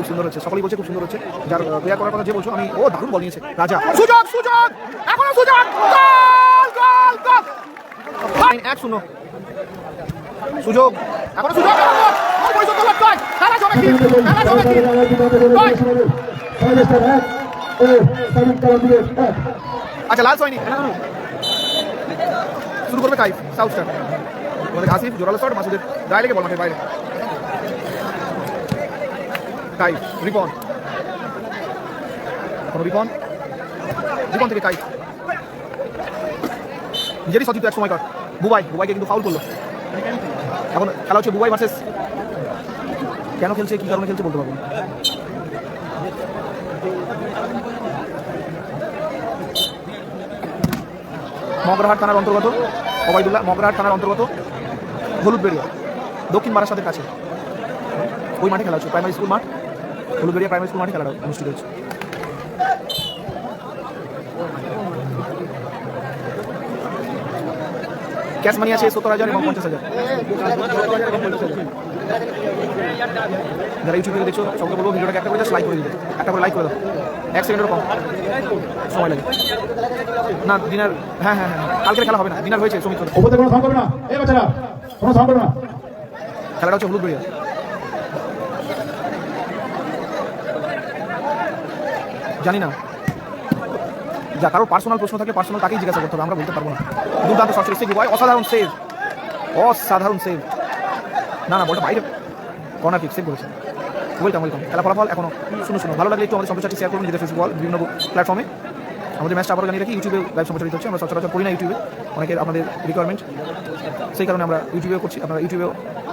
খুব সুন্দর হচ্ছে। সকলেই বলছে খুব সুন্দর হচ্ছে। যার প্লেয়ার করার কথা যে বলছো আমি ও দারুণ বল নিয়েছে। রাজা। সুযোগ সুযোগ! এখনও সুযোগ! গোল গোল গোল! ফাইন এক শূন্য। সুযোগ। এখনও সুযোগ। খেলা জমে কি খেলা জমে কি আচ্ছা লাল হয়নি শুরু করবে কাইফ সাউথ স্টার। আমাদের আসিফ জোরালো শট মাসুদের। গায়ে লেগে বল মাঠের বাইরে। কাইফ রিপন। কোনো রিপন? রিপন থেকে কাইফ নিজেরই সতীর্থ এক সময় কর বুবাই, বুবাইকে কিন্তু ফাউল করল। এখন খেলা হচ্ছে বুবাই ভার্সেস কেন খেলছে, কি কারণে খেলছে বলতে পারব না। মগরাহাট থানার অন্তর্গত, ওবায়দুল্লাহ, মগরাহাট থানার অন্তর্গত, হলুদবেড়িয়া, দক্ষিণ বারাসাতের কাছে। ওই মাঠে খেলা হচ্ছে প্রাইমারি স্কুল মাঠ। হলুদবেড়িয়া প্রাইমারি স্কুল মাঠে খেলাটা অনুষ্ঠিত হচ্ছে। ক্যাশ মানি আছে সত্তর হাজার এবং পঞ্চাশ হাজার। যারা ইউটিউব থেকে দেখছ সবকে বলব ভিডিওটাকে একটা করে লাইক করে দিতে। একটা করে লাইক করে দাও। এক সেকেন্ডের কম। সময় লাগে। না ডিনার হ্যাঁ হ্যাঁ হ্যাঁ কালকের খেলা হবে না। ডিনার হয়েছে সমিত কোনো সাউন্ড করবে না? এই বাচ্চারা কোনো সাউন্ড করবে না? খেলাটা হচ্ছে হলুদ বেরিয়া জানি না। যা কারোর পার্সোনাল প্রশ্ন থাকে পার্সোনাল তাকেই জিজ্ঞাসা করতে হবে, আমরা বলতে পারব না। দুর্দান্ত শট এসে বয় অসাধারণ সেভ অসাধারণ সেভ না না, বলটা বাইরে। কর্নার কিক সেভ করেছে। ওয়েলকাম ওয়েলকাম খেলা ফলাফল এখনও শুনো শুনো ভালো লাগলে একটু আমাদের সম্প্রচারটি শেয়ার করুন, নিজেদের ফেসবুক বিভিন্ন প্ল্যাটফর্মে আমাদের ম্যাচটা আবার জানিয়ে রাখি ইউটিউবে লাইভ সম্প্রচারিত হচ্ছে। আমরা সচরাচর করি না ইউটিউবে অনেকের আমাদের রিকোয়ারমেন্ট সেই কারণে আমরা ইউটিউবেও করছি। আপনারা ইউটিউবেও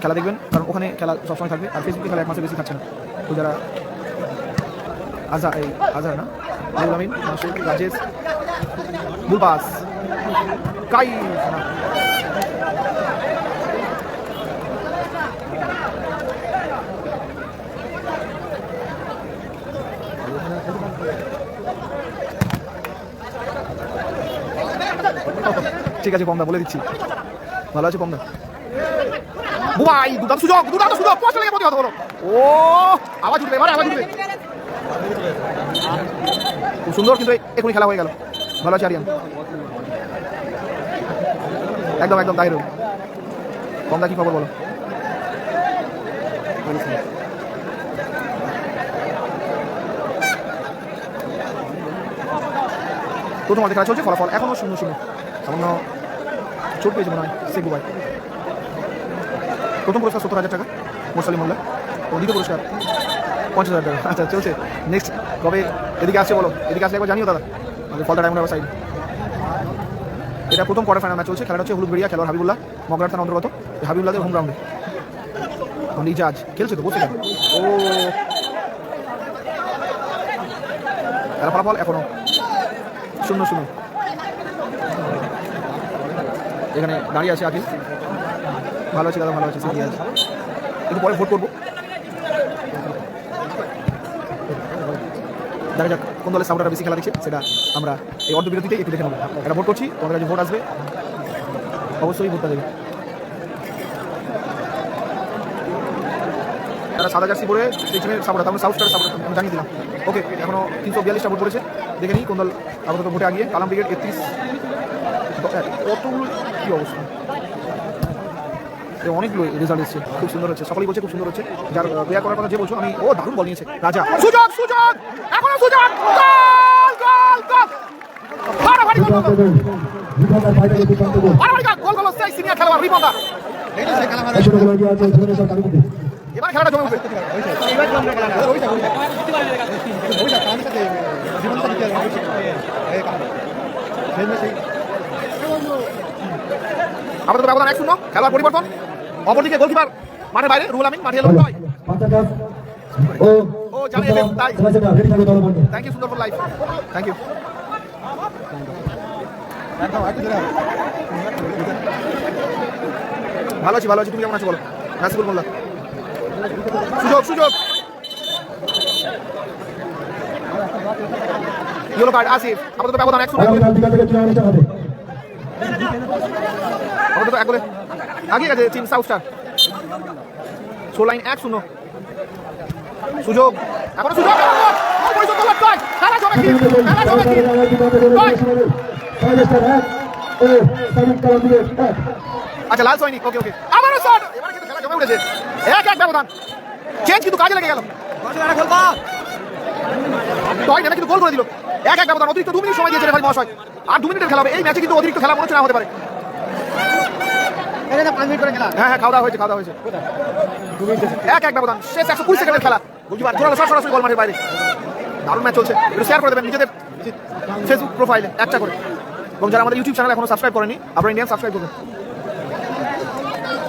খেলা দেখবেন। কারণ ওখানে খেলা সবসময় থাকবে। আর ফেসবুকে খেলা এক মাসে বেশি থাকছে না। তো যারা আজা এই আজহার না, আবুল আমিন, মাসুদ, রাজেশ বুলবাস কাই ঠিক আছে কমদা বলে দিচ্ছি। ভালো আছে কমদা বুবাই দুদান্ত সুযোগ দুদান্ত সুযোগ পয়সা লেগে প্রতিহত হলো ও, আওয়াজ উঠবে, এবারে আওয়াজ উঠবে। খুব সুন্দর, কিন্তু এখনই খেলা হয়ে গেল। ভালো আছে আরিয়ান। একদম একদম তাহির কমদা কি খবর বলো? প্রথম অর্ধে খেলা চলছে, ফলাফল এখনও শূন্য শূন্য। সামান্য চোট পেয়েছে মনে হয়, শেখ বুবাই। প্রথম পুরস্কার সত্তর হাজার টাকা মোসালি মোল্লা। এবং দ্বিতীয় পুরস্কার। পঞ্চাশ হাজার টাকা। আচ্ছা চলছে। নেক্সট কবে এদিকে আসছে বলো? এদিকে আসলে একবার জানিও দাদা। আমাদের ফলটা ডায়মন্ড সাইড এটা প্রথম কোয়ার্টার ফাইনাল ম্যাচ চলছে। খেলাটা হচ্ছে হলুদ বেরিয়া খেলোয়াড় হাবিবুল্লাহ, মগরার থানা অন্তর্গত। হাবিবুল্লাহদের হোম গ্রাউন্ডে নিজাজ খেলছে তো বসে ও। খেলা ফলাফল এখনও শূন্য শূন্য। এখানে দাঁড়িয়ে আছে আকিল। ভালো আছে দাদা, ভালো আছে আছে। একটু পরে ভোট করব। দেখা যাক, কোন দলের সাপোর্টাররা বেশি খেলা দেখছে, সেটা আমরা এই অর্ধ বিরতিতে একটু দেখে নেব। একটা ভোট করছি, তোমাদের কাছে ভোট আসবে। অবশ্যই ভোটটা দেবে। যারা সাদা জার্সি পরে সেই টিমের সাপোর্টার, তার সাউথ স্টার সাপোর্টার জানিয়ে দিলাম। ওকে এখনও তিনশো বিয়াল্লিশটা ভোট পড়েছে, দেখে নিই কোন দল আপাতত ভোটে আগিয়ে। কালাম ব্রিগেড একত্রিশ। কতগুলো কী অবস্থা? এ অনেকগুলো রেজাল্ট এসেছে। খুব সুন্দর হচ্ছে। সকলেই বলছে খুব সুন্দর হচ্ছে। যার প্লেয়ার করার কথা যে বলছো, আমি, ও দারুণ বল নিয়েছে। রাজা। সুযোগ সুযোগ! এখনও সুযোগ! গোল গোল গোল! মারামারি গোল গোল গোল সেই সিনিয়র আমাদের ব্যবধান এক শূন্য। খেলার পরিবর্তন। অপরদিকে গোলকিপার মাঠের বাইরে রুহুল আমিন মাঠে এলো নয় ও ও, জানিয়ে দেন, তাই। থ্যাংক ইউ সুন্দর ফর লাইফ থ্যাংক ইউ ভালো আছি ভালো আছি। তুমি কেমন আছো বলো? নাসিবুল মোল্লা। সুযোগ সুযোগ। Yellow card Asif. আমাদের তো ব্যবধান এক শূন্য। আগামীকাল বিকাল থেকে টুর্নামেন্ট চালাবে আমাদের তো এক গোলে। আগে গেছে চীন সাউথ স্টার ষোলো লাইন এক শূন্য। সুযোগ। এখনও সুযোগ। আচ্ছা লাল সৈনিক ওকে ওকে আবারও শট কিন্তু এক এক ব্যবধান। চেঞ্জ কিন্তু কাজে লেগে গেল। টয় কিন্তু গোল করে দিল। এক এক ব্যবধান। অতিরিক্ত দু মিনিট সময় দিয়েছে মহাশয়। আর দু মিনিটের খেলা হবে। এই ম্যাচে কিন্তু অতিরিক্ত খেলা মনে হচ্ছে না হতে পারে। হ্যাঁ হ্যাঁ খাওয়া দাওয়া হয়েছে, খাওয়া দাওয়া হয়েছে। এক এক ব্যবধান। শেষ একশো কুড়ি সেকেন্ডের খেলা। গোলকিপার জোরালো শট সরাসরি গোল মাঠের বাইরে। ম্যাচ চলছে। শেয়ার করে দেবেন নিজেদের ফেসবুক প্রোফাইলে একটা করে। এবং যারা আমাদের ইউটিউব চ্যানেল এখনও সাবস্ক্রাইব করেনি, আপনারা Indian subscribe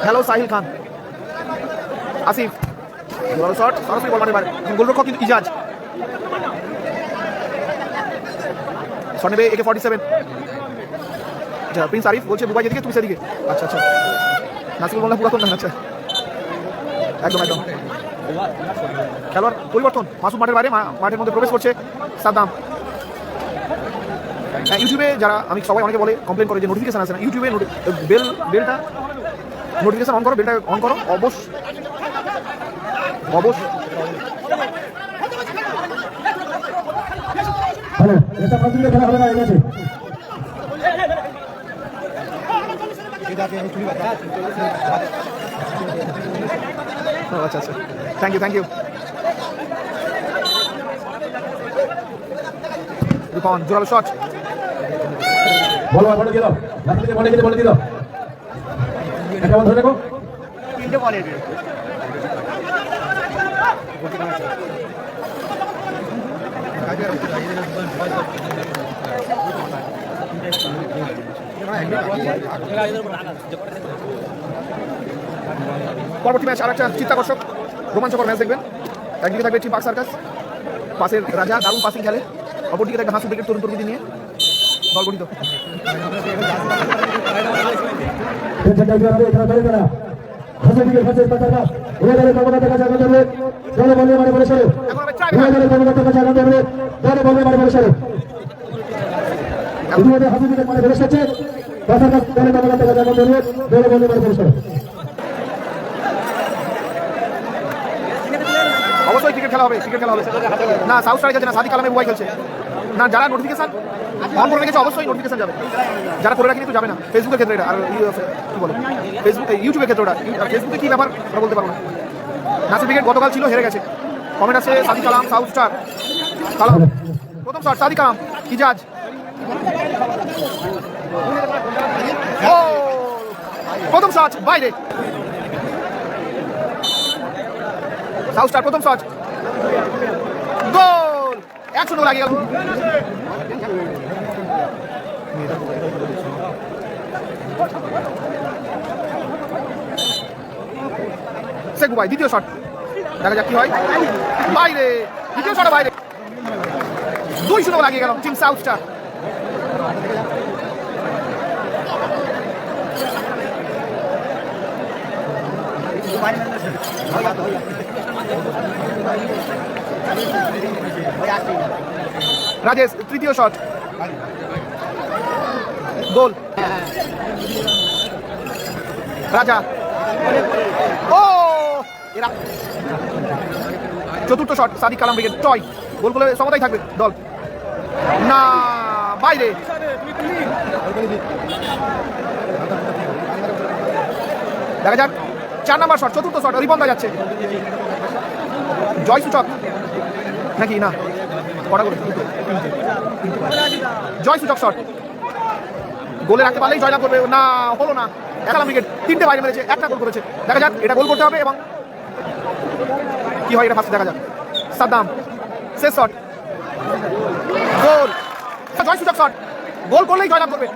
hello Sahil Khan Asif জোরালো শট সরাসরি বল মাঠের বাইরে। গোলরক্ষক কিন্তু ইজাজ শট নেবে একে ফর্টি সেভেন আচ্ছা প্রিন্স আরিফ বলছে বুবাই যেদিকে তুমি সেদিকে। আচ্ছা আচ্ছা। নাসিরুল মোল্লা পুরাতন না আচ্ছা। একদম একদম। খেলোয়াড় পরিবর্তন মাসুম মাঠের বাইরে মাঠের মধ্যে প্রবেশ করছে সাদ্দাম। হ্যাঁ, ইউটিউবে যারা আমি সবাই অনেকে বলে কমপ্লেন করে যে নোটিফিকেশন আসে না। ইউটিউবে বেল বেলটা নোটিফিকেশন অন করো বেলটা অন করো অবশ্য অবশ্য হ্যালো এটা খেলা হবে না এই ম্যাচে ও, আচ্ছা আচ্ছা thank you thank you Ripon জোরালো শট বলো বলে দিল লাঠি থেকে বলে দিলে বলে দিল এটা বন্ধ দেখো পরবর্তী ম্যাচ আর একটা চিত্তাকর্ষক রোমাঞ্চকর ম্যাচ দেখবেন। একদিকে থাকবে টিম পাক সার্কাস, পাশের রাজা, দারুণ পাসিং খেলে। অপরদিকে থাকবে হাসু ব্রিগেড তরুণ তরুণী নিয়ে। দল গঠিত। এখানে অবশ্যই ক্রিকেট খেলা হবে ক্রিকেট খেলা হবে। না সাউথ স্টারে যাচ্ছে না সাদি কালামে বুবাই খেলছে। না, যারা নোটিফিকেশন অন করে রেখেছে অবশ্যই নোটিফিকেশন যাবে। যারা করে রাখেনি তো যাবে না। ফেসবুকের ক্ষেত্রে এটা, আর কি বলে? ফেসবুক ইউটিউবের ক্ষেত্রে ওটা। ফেসবুকে কি ব্যাপার, ওটা বলতে পারব না। নাসির ব্রিগেড গতকাল ছিল, হেরে গেছে। কমেন্ট আছে সাদি কালাম সাউথ স্টার কালাম প্রথম শট সাদি কালাম ইজাজ প্রথম শট বাইরে। সাউথ স্টার প্রথম শট গোল একশো শূন্য লাগিয়ে গেল। সেকু ভাই দ্বিতীয় শট দেখা যাক কি হয়। বাইরে। দ্বিতীয় শট বাইরে। দুই শূন্য লাগিয়ে গেল টিম সাউথ স্টার রাজেশ, তৃতীয় শট গোল। রাজা। ও! এরা। চতুর্থ শট সাদিক কালাম ব্রিগেড টয় গোল গোলে সমতাই থাকবে, দল। না, বাইরে। দেখা যাক। চার নাম্বার শট চতুর্থ শট রিবন্দা যাচ্ছে। জয় সূচক। নাকি না কটা করে জয় সূচক শট গোলে রাখতে পারলেই জয়লাভ করবে। না, হলো না। একালাম উইকেট তিনটে বাইরে মেরেছে, একটা গোল করেছে। দেখা যাক, এটা গোল করতে হবে এবং কি হয় এটা ফার্স্ট দেখা যাক। সাদ্দাম, শেষ শট গোল। জয় সূচক শট গোল করলেই জয়লাভ করবে।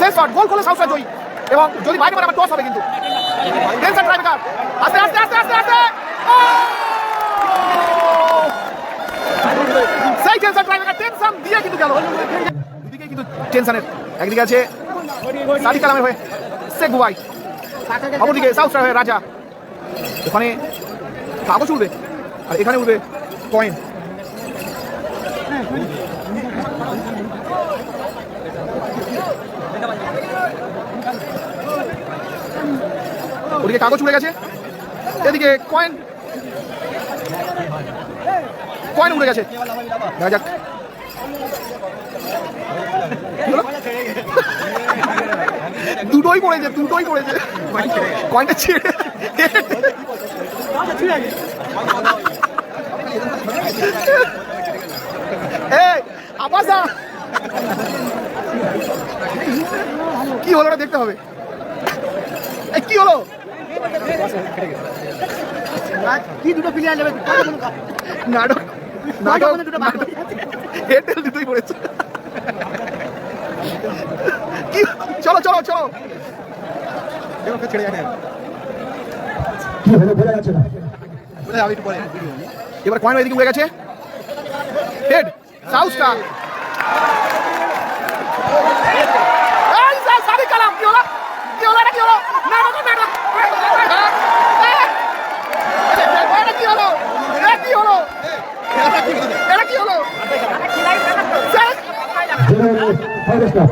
শেষ শট গোল করলে সাউথ জয়ী। এবং যদি বাইরে মারে আবার টস হবে কিন্তু। টেনশন ট্রাইবেকার আস্তে আস্তে আস্তে আস্তে আস্তে! ও! সেই টেনশন ট্রাইবেকার টেনশন দিয়ে কিন্তু গেল। দুদিকেই কিন্তু টেনশনের একদিকে আছে সাদিক কালামের হয়ে শেখ বুবাই অপরদিকে সাউথ হয়ে রাজা। ওখানে কাগজ উঠবে আর এখানে উঠবে কয়েন ওদিকে কাগজ উড়ে গেছে। এদিকে কয়েন কয়েন উড়ে গেছে। দেখা যাক। দুটোই পড়েছে দুটোই পড়েছে। কয়েনটা ছিঁড়ে কি হলো দেখতে হবে। কি হলো? কি দুটো প্লেয়ার যাবে নাটক নাটক নাটক এয়ারটেল দুটোই পড়েছে। কি চলো চলো চলো। কি হলো? বোঝা এবার কয়েন এদিকে উড়ে গেছে। হেড সাউথ স্টার এই স্যার সারি কালাম কি হলো কি হলো